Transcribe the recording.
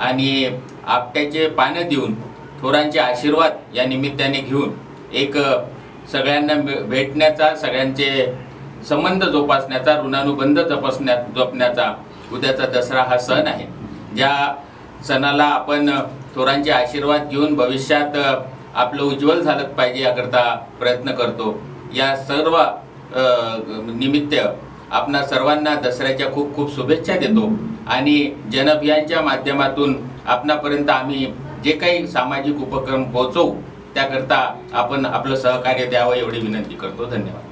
आणि आपट्याचे पानं देऊन थोरांचे आशीर्वाद या निमित्ताने घेऊन एक सगळ्यांना भेटण्याचा सगळ्यांचे संबंध जोपासण्याचा ऋणानुबंध जपसण्या जपण्याचा उद्याचा दसरा हा सण आहे. ज्या सणाला आपण थोरांचे आशीर्वाद घेऊन भविष्यात आपलं उज्ज्वल झालं पाहिजे याकरता प्रयत्न करतो. या सर्व निमित्त आपणा सर्वांना दसऱ्याच्या खूप खूप शुभेच्छा देतो. आणि जनअभियानच्या माध्यमातून आपणापर्यंत आम्ही जे काही सामाजिक उपक्रम पोहोचवू त्याकरता आपण आपलं सहकार्य द्यावं एवढी विनंती करतो. धन्यवाद.